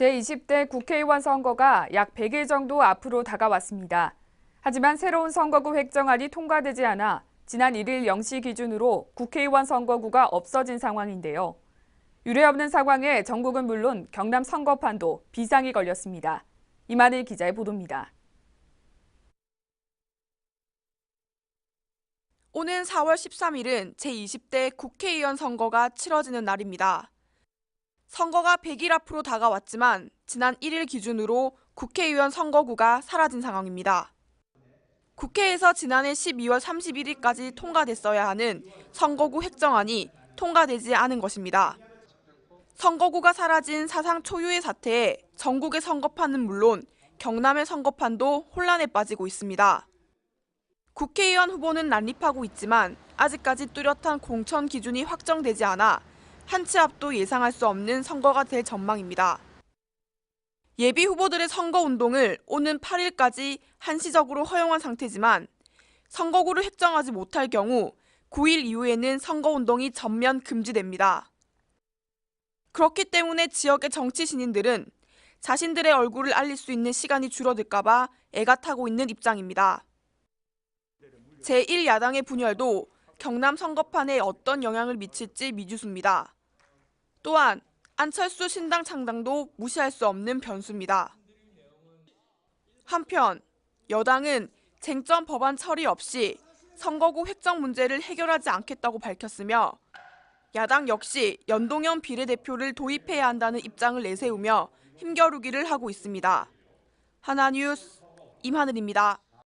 제20대 국회의원 선거가 약 100일 정도 앞으로 다가왔습니다. 하지만 새로운 선거구 획정안이 통과되지 않아 지난 1일 0시 기준으로 국회의원 선거구가 없어진 상황인데요. 유례없는 상황에 전국은 물론 경남 선거판도 비상이 걸렸습니다. 이만일 기자의 보도입니다. 오는 4월 13일은 제20대 국회의원 선거가 치러지는 날입니다. 선거가 100일 앞으로 다가왔지만 지난 1일 기준으로 국회의원 선거구가 사라진 상황입니다. 국회에서 지난해 12월 31일까지 통과됐어야 하는 선거구 획정안이 통과되지 않은 것입니다. 선거구가 사라진 사상 초유의 사태에 전국의 선거판은 물론 경남의 선거판도 혼란에 빠지고 있습니다. 국회의원 후보는 난립하고 있지만 아직까지 뚜렷한 공천 기준이 확정되지 않아 한 치 앞도 예상할 수 없는 선거가 될 전망입니다. 예비 후보들의 선거 운동을 오는 8일까지 한시적으로 허용한 상태지만 선거구를 획정하지 못할 경우 9일 이후에는 선거 운동이 전면 금지됩니다. 그렇기 때문에 지역의 정치 신인들은 자신들의 얼굴을 알릴 수 있는 시간이 줄어들까봐 애가 타고 있는 입장입니다. 제1야당의 분열도 경남 선거판에 어떤 영향을 미칠지 미지수입니다. 또한 안철수 신당 창당도 무시할 수 없는 변수입니다. 한편 여당은 쟁점 법안 처리 없이 선거구 획정 문제를 해결하지 않겠다고 밝혔으며 야당 역시 연동형 비례대표를 도입해야 한다는 입장을 내세우며 힘겨루기를 하고 있습니다. 하나뉴스 임하늘입니다.